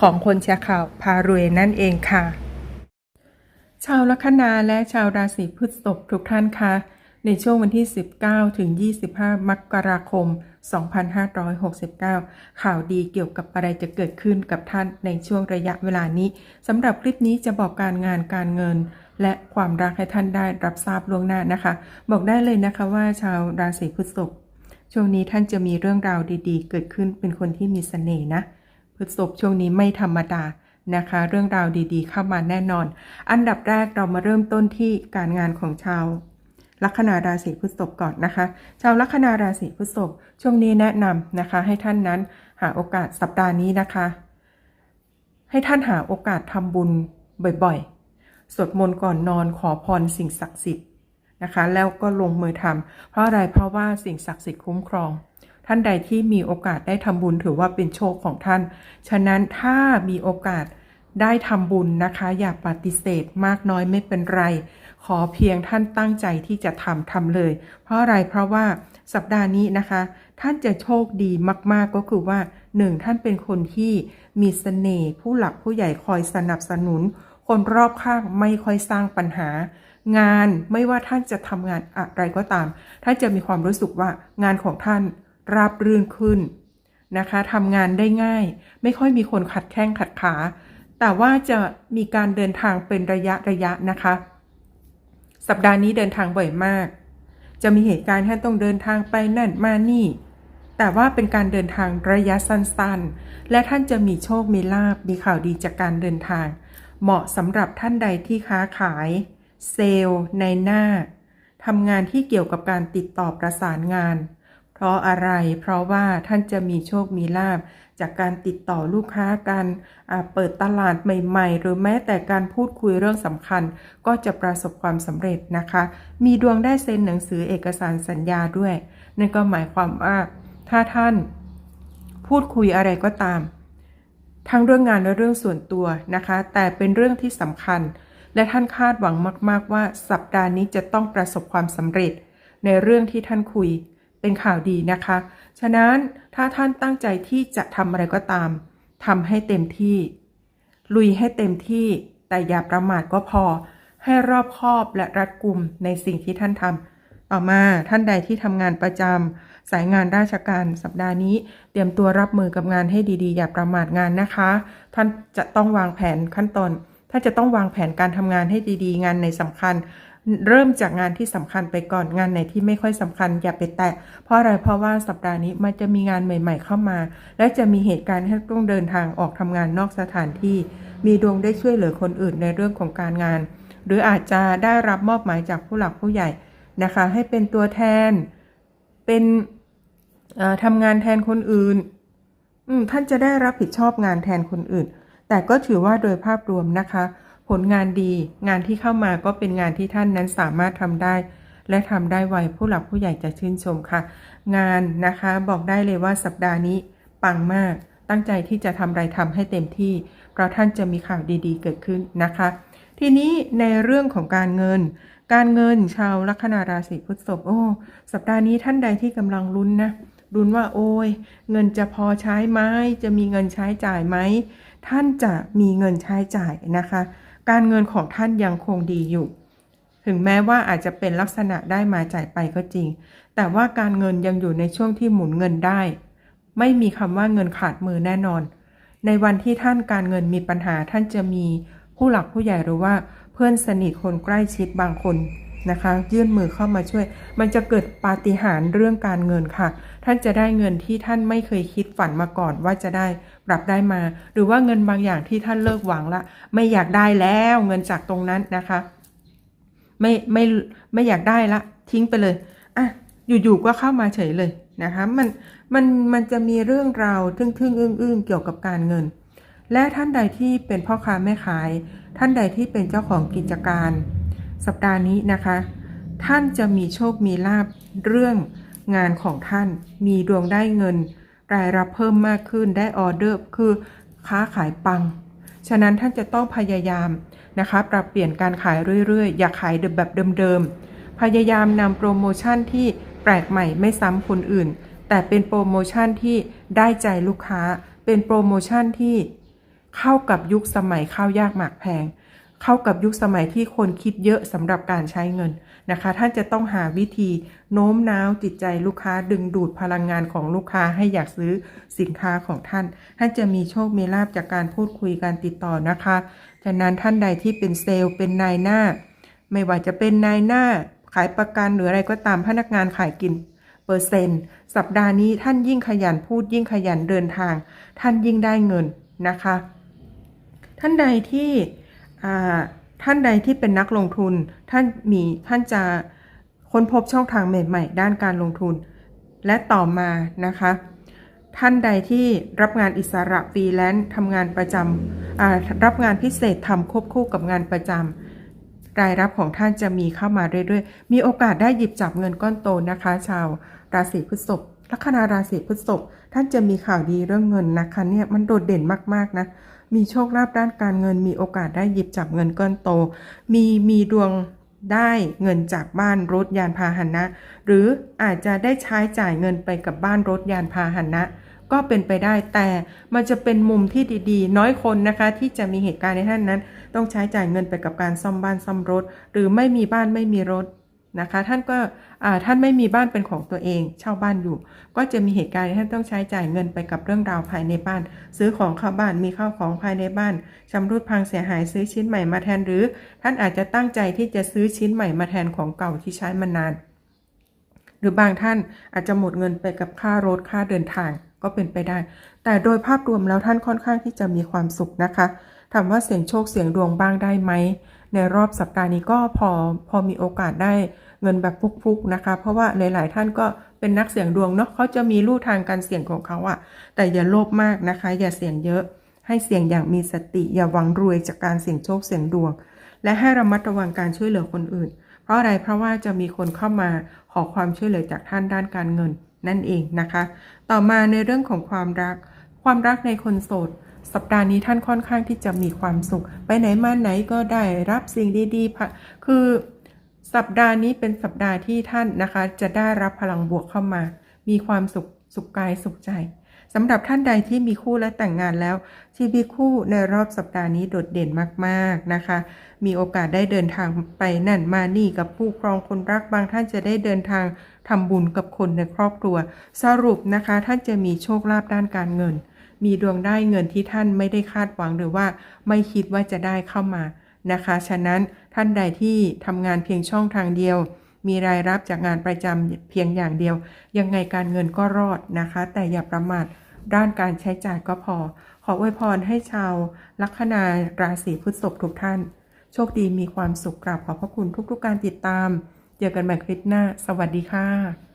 ของคนแชร์ข่าวพารวยนั่นเองค่ะ ชาวลัคนาและชาวราศีพฤษภทุกท่านคะในช่วงวันที่ 19 ถึง 25 มกราคม 2569 ข่าวดีเกี่ยวกับอะไรจะเกิดขึ้นกับท่านในช่วงระยะเวลานี้สำหรับคลิปนี้จะบอกการงานการเงิน และความรักให้ท่านได้รับทราบล่วงหน้านะคะ บอกได้เลยนะคะว่าชาวราศีพฤษภช่วงนี้ท่านจะมีเรื่องราวดี ๆ เกิดขึ้นเป็นคนที่มีเสน่ห์นะ พฤษภช่วงนี้ไม่ธรรมดานะคะ เรื่องราวดีๆ เข้ามาแน่นอน อันดับแรกเรามาเริ่มต้นที่การงานของชาวลัคนาราศีพฤษภก่อนนะคะ ชาวลัคนาราศีพฤษภช่วงนี้แนะนำนะคะ ให้ท่านนั้นหาโอกาสสัปดาห์นี้นะคะ ให้ท่านหาโอกาสทำบุญบ่อยๆ สวดมนต์ก่อนนอนขอพรสิ่งศักดิ์สิทธิ์นะคะ แล้วก็ลงมือทำเพราะอะไรเพราะว่าสิ่งศักดิ์สิทธิ์คุ้มครอง ท่านใดที่มีโอกาสได้ทำบุญถือว่าเป็นโชคของท่าน ฉะนั้นถ้ามีโอกาสได้ทำบุญนะคะ อย่าปฏิเสธมากน้อยไม่เป็นไร ขอเพียงท่านตั้งใจที่จะทำทำเลย เพราะอะไรเพราะว่าสัปดาห์นี้นะคะ ท่านจะโชคดีมาก ๆก็คือว่าหนึ่งท่านเป็นคนที่มีเสน่ห์ผู้หลักผู้ใหญ่คอยสนับสนุน คนรอบข้างไม่ค่อยสร้างปัญหา งานไม่ว่าท่านจะทำงานอะไรก็ตามท่านจะมีความรู้สึกว่างานของท่าน ราบรื่นขึ้นนะคะทำงานได้ง่าย ไม่ค่อยมีคนขัดแข้งขัดขา แต่ว่าจะมีการเดินทางเป็นระยะระยะนะคะ สัปดาห์นี้เดินทางบ่อยมาก จะมีเหตุการณ์ท่านต้องเดินทางไปนั่นมานี่ แต่ว่าเป็นการเดินทางระยะสั้นๆ และท่านจะมีโชคมีลาบมีข่าวดีจากการเดินทาง เหมาะสำหรับท่านใดที่ค้าขาย เซลล์ในหน้าทำงานที่เกี่ยวกับการติดต่อประสานงาน เพราะอะไร เพราะว่าท่านจะมีโชคมีลาบจากการติดต่อลูกค้ากันอ่าเปิดตลาดใหม่ๆ หรือแม้แต่การพูดคุยเรื่องสำคัญ ก็จะประสบความสำเร็จนะคะ มีดวงได้เซ็นหนังสือเอกสารสัญญาด้วย นั่นก็หมายความว่าถ้าท่านพูดคุยอะไรก็ตาม ทั้งเรื่องงานและเรื่องส่วนตัวนะคะ แต่เป็นเรื่องที่สำคัญ และท่านคาดหวังมาก ๆ ว่าสัปดาห์นี้จะต้องประสบความสำเร็จ ในเรื่องที่ท่านคุย เป็นข่าวดีนะคะ ฉะนั้นถ้าท่านตั้งใจที่จะทำอะไรก็ตามทำให้เต็มที่ ลุยให้เต็มที่แต่อย่าประมาทก็พอ ให้รอบคอบและรัดกุมในสิ่งที่ท่านทำต่อมาท่านใดที่ทำงานประจำสายงานราชการสัปดาห์นี้ เตรียมตัวรับมือกับงานให้ดีๆ อย่าประมาทงานนะคะ ท่านจะต้องวางแผนขั้นตอนท่านจะต้องวางแผนการทำงานให้ดีๆ งานในสำคัญ เริ่มจากงานที่สำคัญไปก่อนงานไหนที่ไม่ค่อยสำคัญอย่าไปแตะเพราะอะไรเพราะว่าสัปดาห์นี้มันจะมีงานใหม่ ๆ เข้ามา และจะมีเหตุการณ์ให้ต้องเดินทางออกทำงานนอกสถานที่ มีดวงได้ช่วยเหลือคนอื่นในเรื่องของการงาน หรืออาจจะได้รับมอบหมายจากผู้หลักผู้ใหญ่นะคะ ให้เป็นตัวแทนเป็นทำงานแทนคนอื่นท่านจะได้รับผิดชอบงานแทนคนอื่น แต่ก็ถือว่าโดยภาพรวมนะคะ ผลงานดี งานที่เข้ามาก็เป็นงานที่ท่านนั้นสามารถทำได้ และทำได้ไวผู้หลักผู้ใหญ่จะชื่นชมค่ะ งานนะคะบอกได้เลยว่าสัปดาห์นี้ปังมาก ตั้งใจที่จะทำอะไรทำให้เต็มที่ เพราะท่านจะมีข่าวดีๆ เกิดขึ้นนะคะ ทีนี้ในเรื่องของการเงิน การเงินชาวลัคนาราศีพฤษภโอ้สัปดาห์นี้ท่านใดที่กำลังลุ้นนะลุ้นว่าโอ้ยเงินจะพอใช้ไหมจะมีเงินใช้จ่ายไหมท่านจะมีเงินใช้จ่ายนะคะ การเงินของท่านยังคงดีอยู่ ถึงแม้ว่าอาจจะเป็นลักษณะได้มาจ่ายไปก็จริง แต่ว่าการเงินยังอยู่ในช่วงที่หมุนเงินได้ ไม่มีคำว่าเงินขาดมือแน่นอน ในวันที่ท่านการเงินมีปัญหาท่านจะมีผู้หลักผู้ใหญ่หรือว่า เพื่อนสนิทคนใกล้ชิดบางคน นะคะ ยื่นมือเข้ามาช่วย มันจะเกิดปาฏิหาริย์เรื่องการเงินค่ะ ท่านจะได้เงินที่ท่านไม่เคยคิดฝันมาก่อนว่าจะได้ปรับได้มา หรือว่าเงินบางอย่างที่ท่านเลิกหวังละ ไม่อยากได้แล้วเงินจากตรงนั้นนะคะ ไม่ไม่ไม่อยากได้ละ ทิ้งไปเลยอะอยู่ๆก็เข้ามาเฉยเลยนะคะมันมันมันจะมีเรื่องราวทึ่งๆอึ้งๆเกี่ยวกับการเงิน และท่านใดที่เป็นพ่อค้าแม่ขาย ท่านใดที่เป็นเจ้าของกิจการ สัปดาห์นี้นะคะ ท่านจะมีโชคมีลาบเรื่องงานของท่าน มีดวงได้เงิน รายรับเพิ่มมากขึ้นได้ออเดอร์คือค้าขายปัง ฉะนั้นท่านจะต้องพยายามนะคะ ปรับเปลี่ยนการขายเรื่อยๆ อย่าขายแบบเดิมๆ พยายามนำโปรโมชั่นที่แปลกใหม่ไม่ซ้ำคนอื่น แต่เป็นโปรโมชั่นที่ได้ใจลูกค้า เป็นโปรโมชั่นที่เข้ากับยุคสมัยข้าวยากหมากแพง เข้ากับยุคสมัยที่คนคิดเยอะสำหรับการใช้เงินนะคะ ท่านจะต้องหาวิธีโน้มน้าวจิตใจลูกค้าดึงดูดพลังงานของลูกค้าให้อยากซื้อสินค้าของท่าน ท่านจะมีโชคมีลาบจากการพูดคุยการติดต่อนะคะฉะนั้นท่านใดที่เป็นเซลล์เป็นนายหน้า ไม่ว่าจะเป็นนายหน้าขายประกันหรืออะไรก็ตามพนักงานขายกินเปอร์เซ็นต์สัปดาห์นี้ท่านยิ่งขยันพูดยิ่งขยันเดินทาง ท่านยิ่งได้เงินนะคะ ท่านใดที่ ท่านใดที่เป็นนักลงทุน ท่านมีท่านจะค้นพบช่องทางใหม่ๆ ด้านการลงทุน และต่อมานะคะ ท่านใดที่รับงานอิสระฟรีแลนซ์ทำงานประจำรับงานพิเศษทำควบคู่กับงานประจำรายรับของท่านจะมีเข้ามาเรื่อยๆ มีโอกาสได้หยิบจับเงินก้อนโตนะคะ ชาวราศีพฤษภลัคนาราศีพฤษภ ท่านจะมีข่าวดีเรื่องเงินนะคะเนี่ยมันโดดเด่นมากๆนะมีโชคลาภด้านการเงิน มีโอกาสได้หยิบจับเงินก้อนโต มีมีดวงได้เงินจากบ้านรถยานพาหนะ หรืออาจจะได้ใช้จ่ายเงินไปกับบ้านรถยานพาหนะ ก็เป็นไปได้แต่มันจะเป็นมุมที่ดีๆ น้อยคนนะคะที่จะมีเหตุการณ์ในท่านนั้น ต้องใช้จ่ายเงินไปกับการซ่อมบ้านซ่อมรถ หรือไม่มีบ้านไม่มีรถ นะคะ ท่านก็ท่านไม่มีบ้านเป็นของตัวเองเช่าบ้านอยู่ ก็จะมีเหตุการณ์ที่ท่านต้องใช้จ่ายเงินไปกับเรื่องราวภายในบ้าน ซื้อของเข้าบ้านมีข้าวของภายในบ้านชำรุดพังเสียหายซื้อชิ้นใหม่มาแทนหรือ ท่านอาจจะตั้งใจที่จะซื้อชิ้นใหม่มาแทนของเก่าที่ใช้มานาน หรือบางท่านอาจจะหมดเงินไปกับค่ารถค่าเดินทางก็เป็นไปได้ แต่โดยภาพรวมแล้วท่านค่อนข้างที่จะมีความสุขนะคะถามว่าเสียงโชคเสียงดวงบ้างได้ไหมในรอบสัปดาห์นี้ก็พอพอมีโอกาสได้ เงินแบบฟุกๆนะคะ เพราะว่าหลายๆท่านก็เป็นนักเสี่ยงดวงเนาะเขาจะมีลู่ทางการเสี่ยงของเขาอะแต่อย่าโลภมากนะคะ อย่าเสี่ยงเยอะ ให้เสี่ยงอย่างมีสติ อย่าหวังรวยจากการเสี่ยงโชคเสี่ยงดวง และให้ระมัดระวังการช่วยเหลือคนอื่น เพราะอะไรเพราะว่าจะมีคนเข้ามาขอความช่วยเหลือจากท่านด้านการเงินนั่นเองนะคะ ต่อมาในเรื่องของความรัก ความรักในคนโสด สัปดาห์นี้ท่านค่อนข้างที่จะมีความสุข ไปไหนมาไหนก็ได้รับสิ่งดีๆคือ สัปดาห์นี้เป็นสัปดาห์ที่ท่านนะคะ จะได้รับพลังบวกเข้ามา มีความสุขสุขกายสุขใจสำหรับท่านใดที่มีคู่และแต่งงานแล้ว ชีวิตคู่ในรอบสัปดาห์นี้โดดเด่นมากๆนะคะ มีโอกาสได้เดินทางไปนั่นมานี่กับผู้ครองคนรักบางท่านจะได้เดินทางทำบุญกับคนในครอบครัว สรุปนะคะ ท่านจะมีโชคลาภด้านการเงิน มีดวงได้เงินที่ท่านไม่ได้คาดหวังหรือว่าไม่คิดว่าจะได้เข้ามา นะคะ ฉะนั้นท่านใดที่ทำงานเพียงช่องทางเดียว มีรายรับจากงานประจำเพียงอย่างเดียว ยังไงการเงินก็รอดนะคะ แต่อย่าประมาทด้านการใช้จ่ายก็พอ ขออวยพรให้ชาวลัคนาราศีพฤษภทุกท่าน โชคดีมีความสุขกราบขอบพระคุณทุกๆการติดตาม เจอกันใหม่คลิปหน้า สวัสดีค่ะ